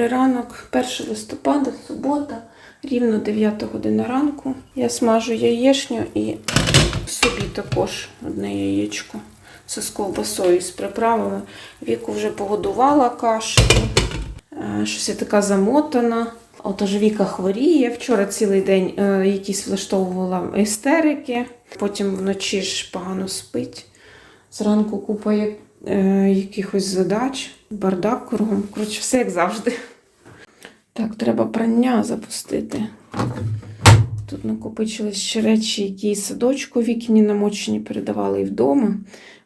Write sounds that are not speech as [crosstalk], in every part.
Добрий ранок, 1 листопада, субота, рівно 9 година ранку. Я смажу яєчню і собі також одне яєчко. Це з ковбасою з приправами. Віку вже погодувала кашею. Е, Щось я така замотана. Отож Віка хворіє. Вчора цілий день е, якісь влаштовувала істерики, потім вночі ж погано спить. Зранку купа е, якихось задач, бардак кругом. Коротше, все як завжди. Так, треба прання запустити. Тут накопичились ще речі, які з садочку вікні намочені передавали і вдома,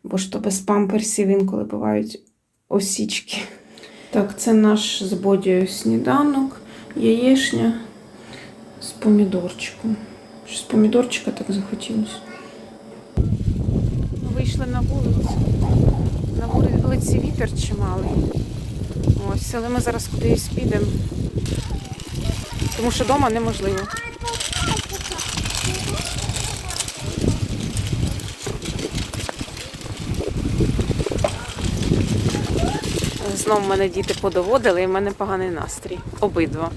бо ж то без памперсів інколи бувають осічки. Так, це наш з бодією сніданок, яєшня з помідорчиком. Щось помідорчика так захотілося. Вийшли на вулицю. Вулиці вітер чималий. Ось, але ми зараз кудись підемо. Тому що вдома неможливо. Знов мене діти подоводили, і в мене поганий настрій. Обидва.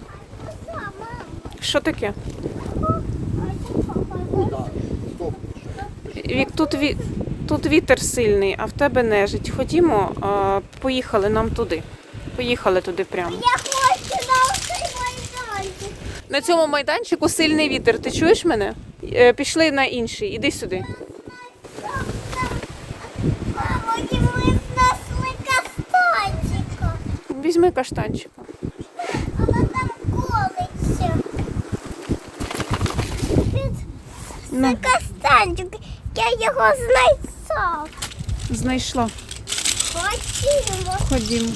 Що таке? Вік, тут, ві... тут вітер сильний, а в тебе нежить. Ходімо, а, поїхали нам туди. Поїхали туди прямо. Я хочу на цей майданчик. На цьому майданчику сильний вітер. Ти чуєш мене? Е, Пішли на інший. Іди сюди. Мамо, ми знайшли кастанчика. Візьми каштанчика. Але там колиться. Ну. Це кастанчик. Я його знайшов. Знайшла. Хотімо. Ходімо.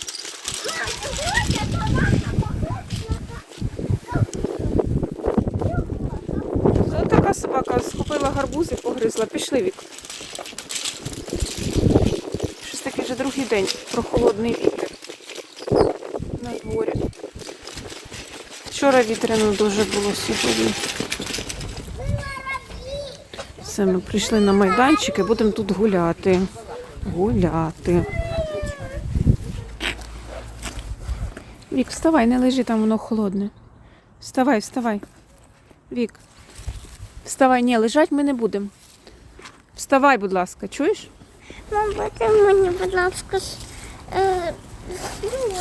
Ось така собака схопила гарбуз і погризла. Пішли вік. Щось таке вже другий день. Прохолодний вітер. На дворі. Вчора вітряно дуже було сьогодні. Все, ми прийшли на майданчик і будемо тут гуляти. Гуляти. Вік, вставай, не лежи, там воно холодне. Вставай, вставай. Вік. Вставай, ні, лежать ми не будемо. Вставай, будь ласка, чуєш? Мам, бати мені, будь ласка, с- е, слюні.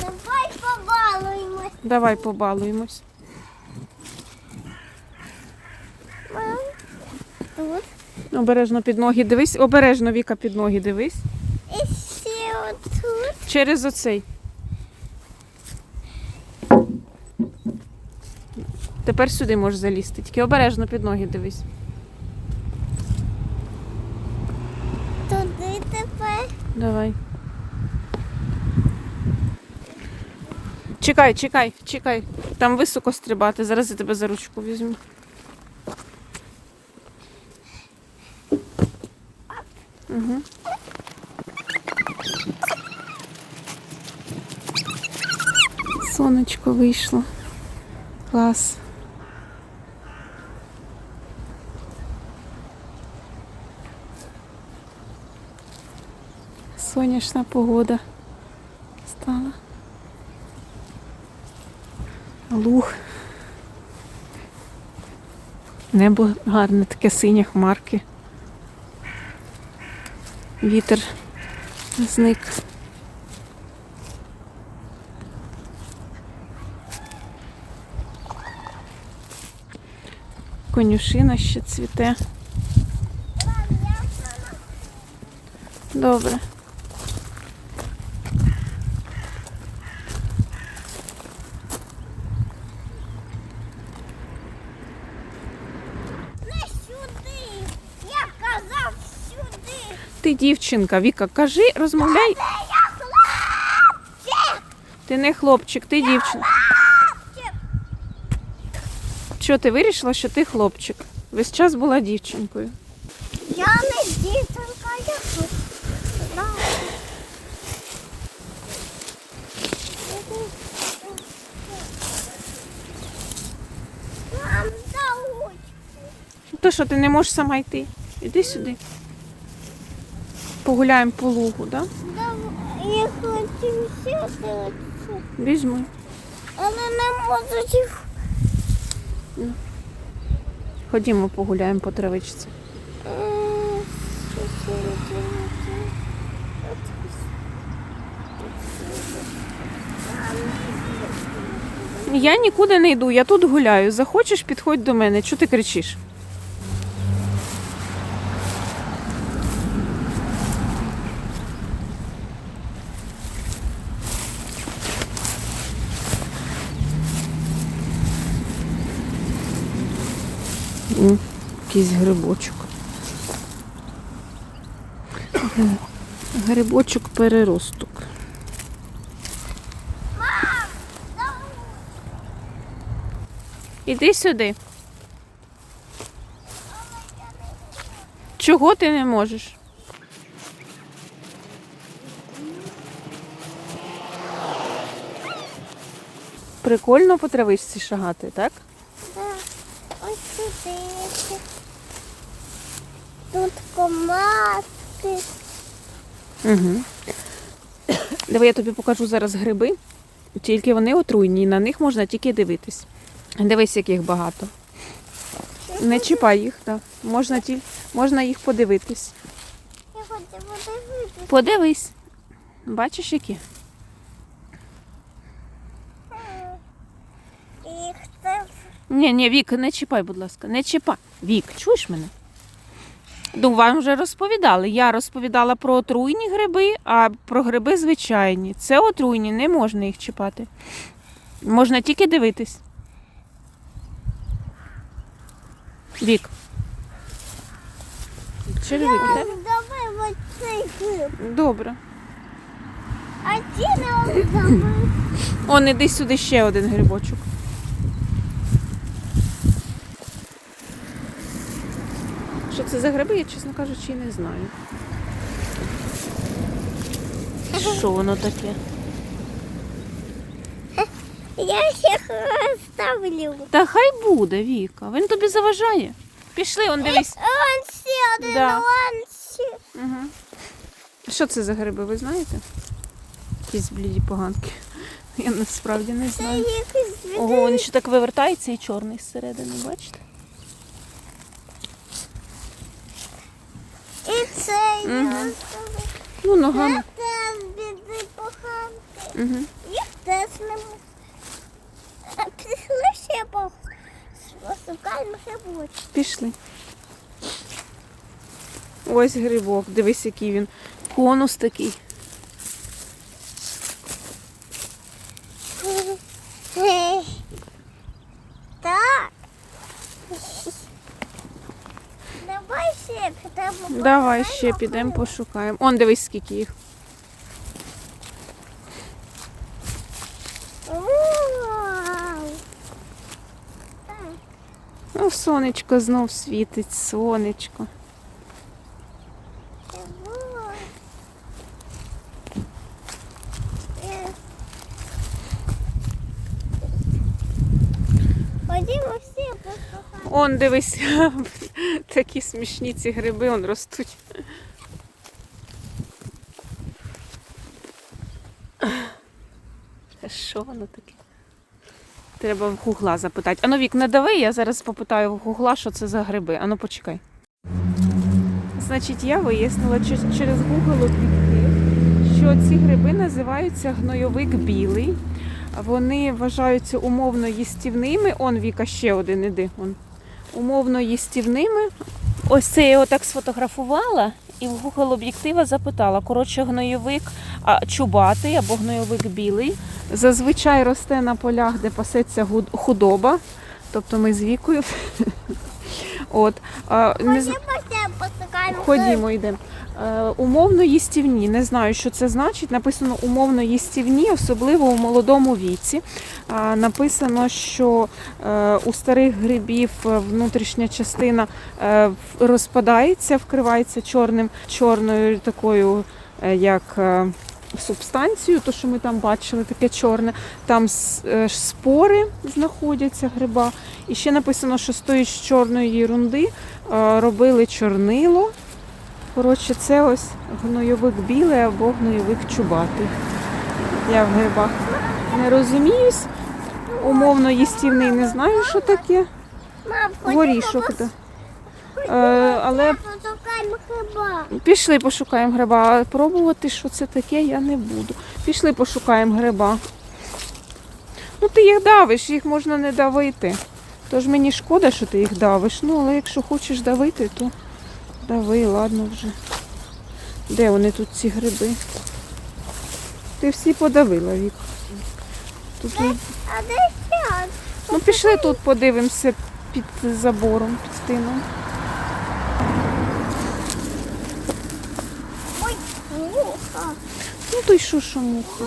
Давай побалуємось. Давай побалуємось. Мам. Тут. Обережно під ноги дивись, обережно Віка під ноги дивись. І ще отут. Через оцей. Тепер сюди можеш залізти. Тільки обережно під ноги дивись. Туди тепер. Давай. Чекай, чекай, чекай. Там високо стрибати. Зараз я тебе за ручку візьму. Угу. Сонечко вийшло. Клас. Сонячна погода стала. Луг. Небо гарне, таке синє хмарки. Вітер зник. Конюшина ще цвіте. Добре. Не сюди. Я казав сюди. Ти дівчинка, Віка, кажи, розмовляй. Ти не хлопчик, ти дівчинка. Що ти вирішила, що ти хлопчик? Весь час була дівчинкою. Я не дівчинка, я хлопчик. Мам, за ручку. То що ти не можеш сама йти? Іди сюди. Погуляємо по лугу, так? Да? Я хочу сюди. Візьми. Але не можу їх. Ходімо погуляємо по травичці. Я нікуди не йду, я тут гуляю. Захочеш, підходь до мене. Чого ти кричиш? Якийсь грибочок. Грибочок переросток. Іди сюди. Чого ти не можеш? Прикольно по травичці шагати, так? Да. Ось сюди. Тут комаски. Угу. Давай я тобі покажу зараз гриби. Тільки вони отруйні, на них можна тільки дивитись. Дивись, яких багато. Не чіпай їх, так. Можна, ті... можна їх подивитись. Я хочу подивитися. Подивись. Бачиш, які? Їх це Ні, ні, Вік, не чіпай, будь ласка, не чіпай. Вік, чуєш мене? Ну, вам вже розповідали. Я розповідала про отруйні гриби, а про гриби звичайні. Це отруйні, не можна їх чіпати. Можна тільки дивитись. Вік. Черевики, так? Давай оцей гриб. Добре. А ці не. Он, іди сюди ще один грибочок. Що це за гриби, я, чесно кажучи, і не знаю. Що воно таке? Я їх розставлю. Та хай буде, Віка. Він тобі заважає. Пішли, он дивись. Он ще один, Да. он ще. Угу. Що це за гриби, ви знаєте? Якісь бліді поганки. Я насправді не Це знаю. Ого, він ще так вивертається і чорний зсередини, бачите? І розставлю. Ну, ногами. Теж біди поганки. Угу. Їх теж не можна. Пішли ще по шукаємо грибочки. Пішли. Ось грибок, дивись, який він. Конус такий. Так. Давай ще підемо. Давай ще підемо пошукаємо. Он дивись, скільки їх. Ну, сонечко знов світить, сонечко. Он дивись, такі смішні ці гриби он ростуть. Що воно таке? Треба в гугла запитати. Ану, Вік, не дави, я зараз попитаю в гугла, що це за гриби. Ану, почекай. Значить, я вияснила через Google об'єктив, що ці гриби називаються гнойовик білий. Вони вважаються умовно їстівними. Он Віка ще один іди. Он. Умовно їстівними. Ось це я його так сфотографувала і в Google об'єктива запитала. Коротше, гноєвик а, чубатий або гнойовик білий. Зазвичай росте на полях, де пасеться худоба. Тобто ми з вікою. [laughs] От. Ходімо, йдемо. Е, умовно їстівні. Не знаю, що це значить. Написано умовно їстівні, особливо у молодому віці. Написано, що е, у старих грибів е, внутрішня частина е, розпадається, вкривається чорним, чорною такою, е, як. е, Субстанцію, то що ми там бачили, таке чорне, там е, спори знаходяться гриба. І ще написано, що з тої чорної ерунди е, робили чорнило. Коротше, це ось гнойовик білий або гнойовик чубатий. Я в грибах не розуміюсь. Умовно їстівний не знаю, що таке. Горішок. Е, але пішли пошукаємо гриба. А пробувати, що це таке, я не буду. Пішли пошукаємо гриба. Ну, ти їх давиш, їх можна не давити. Тож мені шкода, що ти їх давиш. Ну, але якщо хочеш давити, то дави, ладно вже. Де вони тут ці гриби? Ти всі подавила, Вік. Тут А де ще? Ну, пішли тут подивимося під забором, під стіном. Ой, муха. Ну, то й що, що муха.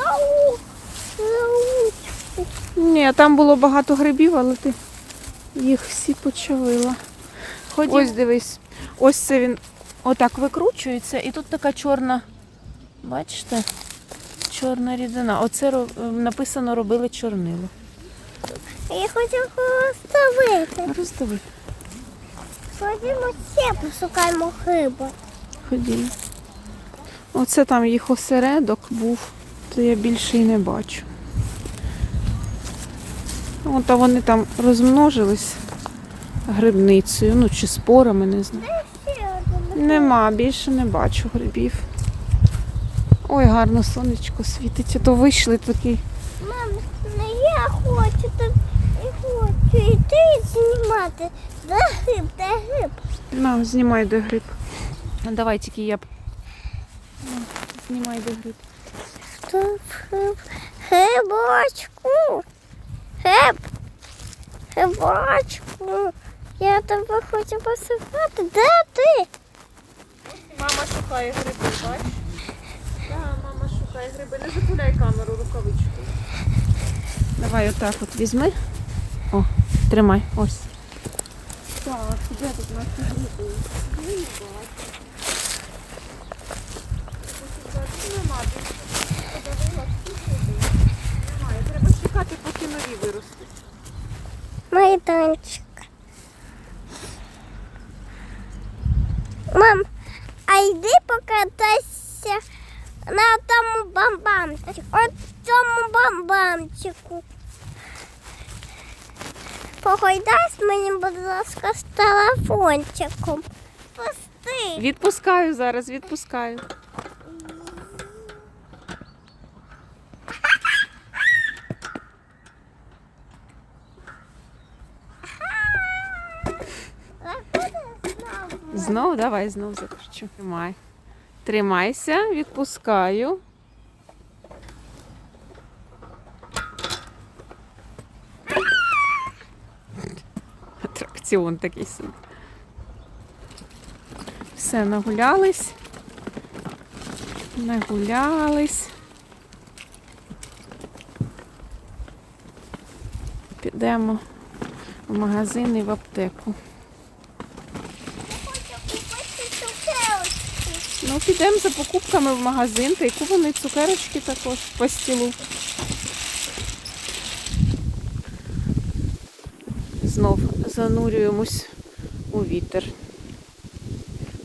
Ні, там було багато грибів, але ти їх всі почавила. Ось дивись, ось це він отак викручується, і тут така чорна, бачите, чорна рідина. Оце написано робили чорнило. Я хочу розставити. Роздави. Ходімо ще пошукаємо хибу. Ходімо. Оце там їх осередок був, то я більше і не бачу. От а вони там розмножились грибницею, ну чи спорами, не знаю. Нема, більше не бачу грибів. Ой, гарно сонечко світить, то вийшли такий. Мам, не я хочу, так і хочу йти знімати. Де гриб, де гриб? На, знімай де гриб. Давай тільки я. б- Знімай де гриб. Тут гриб. Грибочку. Гриб. Грибочку. Я тебе хочу посипати. Де ти? Мама шукає гриби, бач? Так, мама шукає гриби. Не запуляй камеру рукавичкою. Давай отак от візьми. О, тримай, ось. Так, де тут наші гриби? Нема Немає. Треба чекати, поки нові виростуть. Майданчик. Мам, йди покатайся на тому бамбамчику. От цьому бамбамчику. Погойдайся мені, будь ласка, з телефончиком. Пусти. Відпускаю зараз, відпускаю. Знов, давай, знов закручу. Тримай. Тримайся, відпускаю. Атракціон такий собі. Все, нагулялись. Нагулялись. Підемо в магазин і в аптеку. Хочу купити цукерочки. Ну, підемо за покупками в магазин та й купимо цукерочки також по стілу. Знов занурюємось у вітер.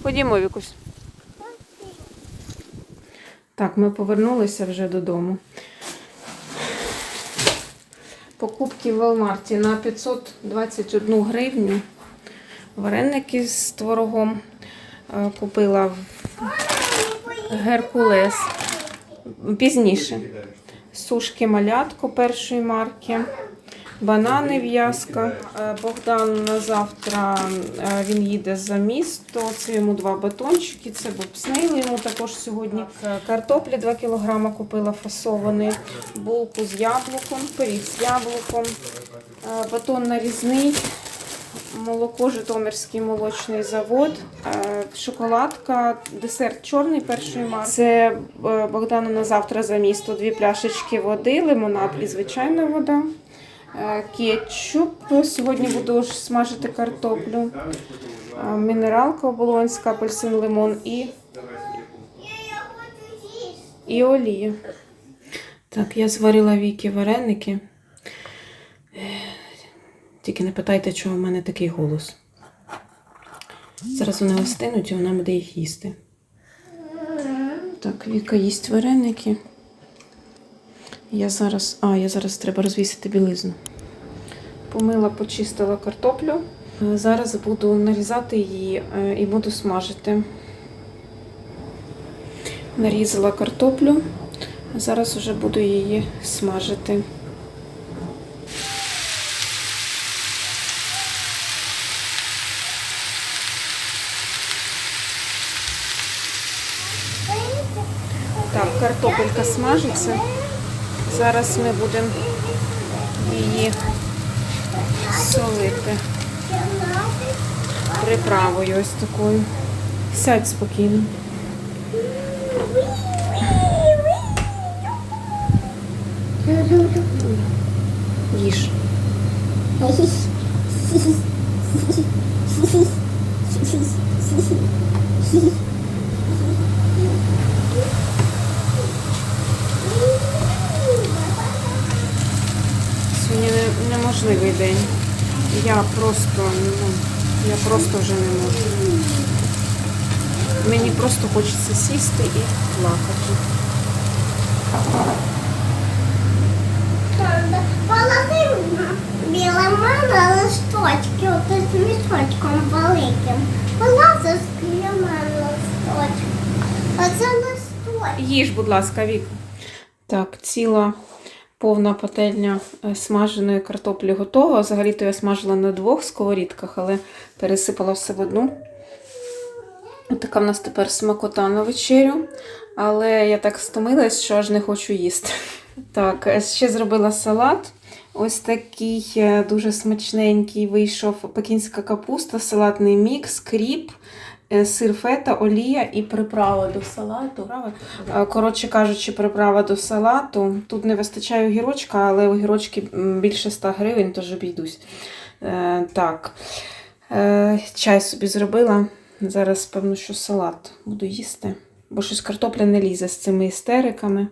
Ходімо, Вікусь. Так, ми повернулися вже додому. Покупки в Велмарті на 521 гривню. Вареники з творогом е, купила в Геркулес. Пізніше. Сушки малятко першої марки. Банани в'язка. Е, Богдан на завтра е, він їде за місто. Це йому два батончики. Це бобснейли йому також сьогодні. Картоплі 2 кг купила фасований, булку з яблуком, пиріг з яблуком, е, батон нарізний. Молоко Житомирський молочний завод, е, шоколадка, десерт чорний першої марки. Це е, Богдану на завтра за місто дві пляшечки води, лимонад і звичайна вода. Е, Кетчуп. Сьогодні буду смажити картоплю. Мінералка оболонська, апельсин, лимон і, і олія. Так, я зварила віки вареники. Тільки не питайте, чого в мене такий голос. Зараз вони остинуть і вона буде їх їсти. Так, Віка їсть вареники. Я зараз. А, я зараз треба розвісити білизну. Помила, почистила картоплю. Е, Зараз буду нарізати її е, і буду смажити. Нарізала картоплю. Зараз вже буду її смажити. Так, картопелька смажиться. Зараз ми будемо її солити приправою ось такою. Сядь спокійно. Їж. Сьогодні неможливий день. Я просто, ну, я просто вже не можу. Мені просто хочеться сісти і плакати. Білими на листочки, от з мішочком великим. Положи з білими листочком. Оце листочок. Їж, будь ласка, Віка. Так, ціла повна пательня е, смаженої картоплі готова. Взагалі-то я смажила на двох сковорідках, але пересипала все в одну. Така в нас тепер смакота на вечерю. Але я так стомилась, що аж не хочу їсти. [laughs] Так, е, ще зробила салат. Ось такий е, дуже смачненький вийшов пекінська капуста, салатний мікс, кріп, сир фета, олія і приправа до салату. Е, Коротше кажучи, приправа до салату. Тут не вистачає огірочка, але огірочки більше 100 гривень, тож обійдусь. Е, так. Е, чай собі зробила. Зараз, певно, що салат буду їсти, бо щось картопля не лізе з цими істериками.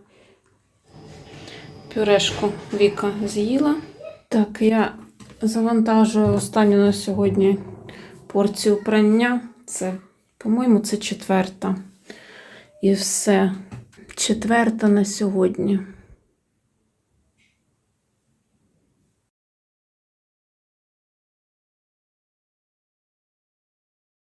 Пюрешку Віка з'їла. Так, я завантажую останню на сьогодні порцію прання. Це, по-моєму, це четверта. І все. Четверта на сьогодні.